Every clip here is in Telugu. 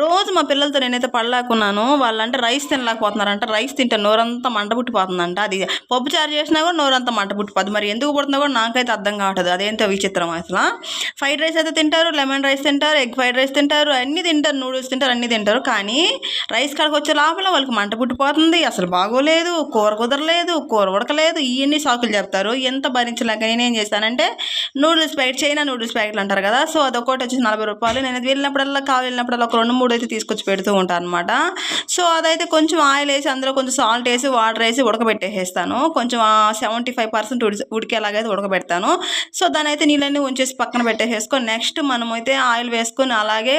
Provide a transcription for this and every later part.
రోజు మా పిల్లలతో నేనైతే పడలేకున్నాను. వాళ్ళంటే రైస్ తినలేకపోతున్నారంట. రైస్ తింటే నోరంతా మంట పుట్టిపోతుందంట అది పప్పు చారు చేసినా కూడా నోరంతా మంట పుట్టిపోతుంది మరి ఎందుకు పుడుతుందో కూడా నాకైతే అర్థం కావట్లేదు. అదేంటో విచిత్రం అసలు. ఫ్రైడ్ రైస్ అయితే తింటారు లెమన్ రైస్ తింటారు ఎగ్ ఫ్రైడ్ రైస్ తింటారు అన్నీ తింటారు నూడిల్స్ తింటారు అన్నీ తింటారు. కానీ రైస్ కాడకు వచ్చే లోపల వాళ్ళకి మంట పుట్టిపోతుంది అసలు బాగోలేదు కూర కుదరలేదు కూర ఉడకలేదు. ఇవన్నీ సాకులు చెప్తారు. ఎంత భరించలేక నేనేం చేస్తానంటే నూడిల్స్ ప్యాకెట్ చైనా నూడిల్స్ ప్యాకెట్లు అంటారు కదా. సో అదొకటి వచ్చేసి నలభై రూపాయలు. నేను వెళ్ళినప్పుడల్లా కావాలి వెళ్ళినప్పుడల్లా ఒక రెండు కూడా అయితే తీసుకొచ్చి పెడుతూ ఉంటాను అనమాట సో అదైతే కొంచెం ఆయిల్ వేసి అందులో కొంచెం సాల్ట్ వేసి వాటర్ వేసి ఉడకబెట్టేసేస్తాను. కొంచెం సెవెంటీ ఫైవ్ పర్సెంట్ ఉడి ఉడికేలాగైతే ఉడకబెడతాను. సో దాని అయితే నీళ్ళన్నీ ఉంచేసి పక్కన పెట్టేసేసుకొని నెక్స్ట్ మనమైతే ఆయిల్ వేసుకొని అలాగే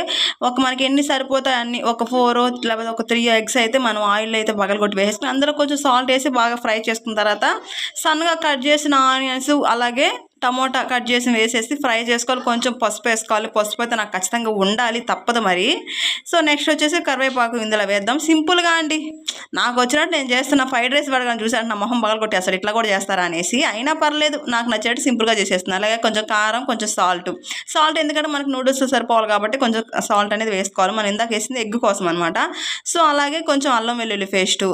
ఒక మనకి ఎన్ని సరిపోతాయి అన్ని ఒక ఫోర్ లేకపోతే ఒక త్రీ ఎగ్స్ అయితే మనం ఆయిల్ అయితే పగలగొట్టి వేసుకుని అందులో కొంచెం సాల్ట్ వేసి బాగా ఫ్రై చేసుకున్న తర్వాత సన్నగా కట్ చేసిన ఆనియన్స్ అలాగే టమోటా కట్ చేసి వేసేసి ఫ్రై చేసుకోవాలి. కొంచెం పసుపు వేసుకోవాలి. పసుపు అయితే నాకు ఖచ్చితంగా ఉండాలి తప్పదు మరి. సో నెక్స్ట్ వచ్చేసి కరివేపాకు ఇందులో వేద్దాం. సింపుల్గా అండి. నాకు వచ్చినట్టు నేను చేస్తున్న ఫ్రైడ్ రైస్ పడగానే చూసాను నా మొహం పగల కొట్టేస్తాడు ఇట్లా కూడా చేస్తారా అనేసి. అయినా పర్లేదు నాకు నచ్చేట్టు సింపుల్గా చేసేస్తున్నాను అలాగే కొంచెం కారం కొంచెం సాల్ట్ సాల్ట్ ఎందుకంటే మనకు నూడిల్స్ సరిపోవాలి కాబట్టి కొంచెం సాల్ట్ అనేది వేసుకోవాలి. మనం ఇందాక వేసింది ఎగ్ కోసం అనమాట సో అలాగే కొంచెం అల్లం వెల్లుల్లి పేస్టు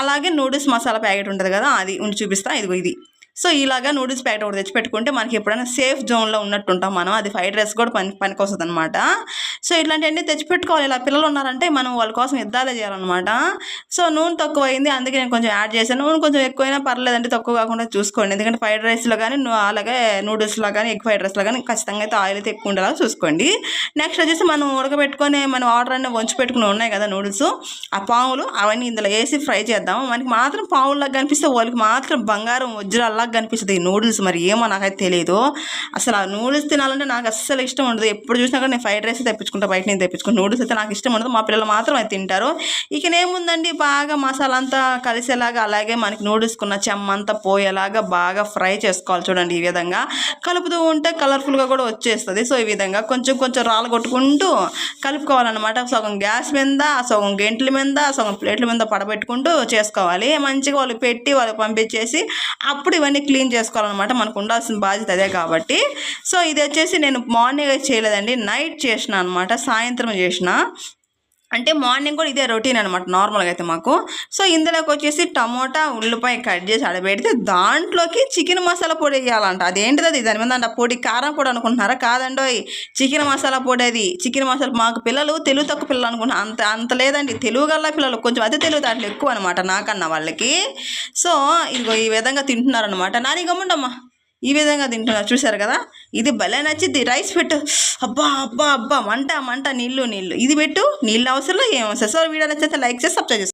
అలాగే నూడిల్స్ మసాలా ప్యాకెట్ ఉంటుంది కదా అది ఉండి చూపిస్తా. ఇదిగో ఇది. సో ఇలాగా నూడిల్స్ ప్యాకెట్ ఒకటి తెచ్చి పెట్టుకుంటే మనకి ఎప్పుడైనా సేఫ్ జోన్లో ఉన్నట్టు ఉంటాం మనం. అది ఫ్రైడ్ రైస్ కూడా పని పనికి వస్తుంది అనమాట సో ఇట్లాంటివన్నీ తెచ్చి పెట్టుకోవాలి ఇలా పిల్లలు ఉన్నారంటే మనం వాళ్ళ కోసం యుద్ధాలే చేయాలన్నమాట. సో నూనె తక్కువ అయింది అందుకే నేను కొంచెం యాడ్ చేశాను. నూనె కొంచెం ఎక్కువైనా పర్లేదంటే తక్కువ కాకుండా చూసుకోండి. ఎందుకంటే ఫ్రైడ్ రైస్లో కానీ అలాగే నూడిల్స్లో కానీ ఎగ్ ఫ్రైడ్ రైస్లో కానీ ఖచ్చితంగా అయితే ఆయిల్ అయితే ఎక్కువ ఉండేలా చూసుకోండి. నెక్స్ట్ వచ్చేసి మనం ఉడకబెట్టుకొని మనం ఆర్డర్ అన్నీ వంచి పెట్టుకుని ఉన్నాయి కదా నూడిల్స్. ఆ పావులు అవన్నీ ఇందులో వేసి ఫ్రై చేద్దాం మనకి మాత్రం పావుల్లాగా కనిపిస్తే వాళ్ళకి మాత్రం బంగారం వజ్రాల్లాగా కనిపిస్తుంది. ఈ నూడిల్స్ మరి ఏమో నాకైతే తెలియదు అసలు ఆ నూడిల్స్ తినాలంటే నాకు అస్సలు ఇష్టం ఉండదు. ఎప్పుడు చూసినా కూడా నేను ఫ్రైడ్ రైస్ తెప్పించుకుంటా బయట నేను తెప్పించుకుంటా. నూడిల్స్ అయితే నాకు ఇష్టం ఉండదు. మా పిల్లలు మాత్రం అయితే తింటారు. ఇక ఏముందండి బాగా మసాలా అంతా కలిసేలాగా అలాగే మనకి నూడిల్స్కున్న చెమ్మంతా పోయేలాగా బాగా ఫ్రై చేసుకోవాలి చూడండి ఈ విధంగా. కలుపుతూ ఉంటే కలర్ఫుల్గా కూడా వచ్చేస్తుంది. సో ఈ విధంగా కొంచెం కొంచెం రాళ్ళు కొట్టుకుంటూ కలుపుకోవాలన్నమాట. సగం గ్యాస్ మీద సగం గెంట్ల మీద సగం ప్లేట్ల మీద పడబెట్టుకుంటూ చేసుకోవాలి. మంచిగా వాళ్ళు పెట్టి వాళ్ళు పంపించేసి అప్పుడు ఇవన్నీ క్లీన్ చేసుకోవాలన్నమాట. మనకు ఉండాల్సిన బాధ్యత అదే కాబట్టి. సో ఇది వచ్చేసి నేను మార్నింగ్ అయితే చేయలేదండి. నైట్ చేసిన అనమాట సాయంత్రం చేసిన. అంటే మార్నింగ్ కూడా ఇదే రొటీన్ అనమాట నార్మల్గా అయితే మాకు. సో ఇందులోకి వచ్చేసి టమోటా ఉల్లిపాయ కట్ చేసి ఆడబెడితే దాంట్లోకి చికెన్ మసాలా పొడి వేయాలంట. అదేంటిది అది? దాని మీద అంట పొడి కారం పొడి అనుకుంటున్నారా? కాదండోయ్. చికెన్ మసాలా పొడి అది. చికెన్ మసాలా మాకు పిల్లలు తెలుగు తక్కువ పిల్లలు అనుకుంటున్నా అంత అంత లేదండి. తెలుగు గల్ల పిల్లలు కొంచెం అదే తెలుగు దాంట్లో ఎక్కువ అనమాట నాకన్నా వాళ్ళకి. సో ఇదిగో ఈ విధంగా తింటున్నారనమాట నాని గమ్ముండమ్మా. ఈ విధంగా తింటున్నారు. చూసారు కదా? ఇది భలే నచ్చింది. రైస్ పెట్టు. అబ్బా అబ్బా అబ్బా. మంట మంట నీళ్ళు నీళ్ళు. ఇది పెట్టు. నీళ్ళు అవసరం ఏం అవసరం. సో వీడియో నచ్చితే లైక్ చేసి సబ్స్క్రైబ్ చేసుకోండి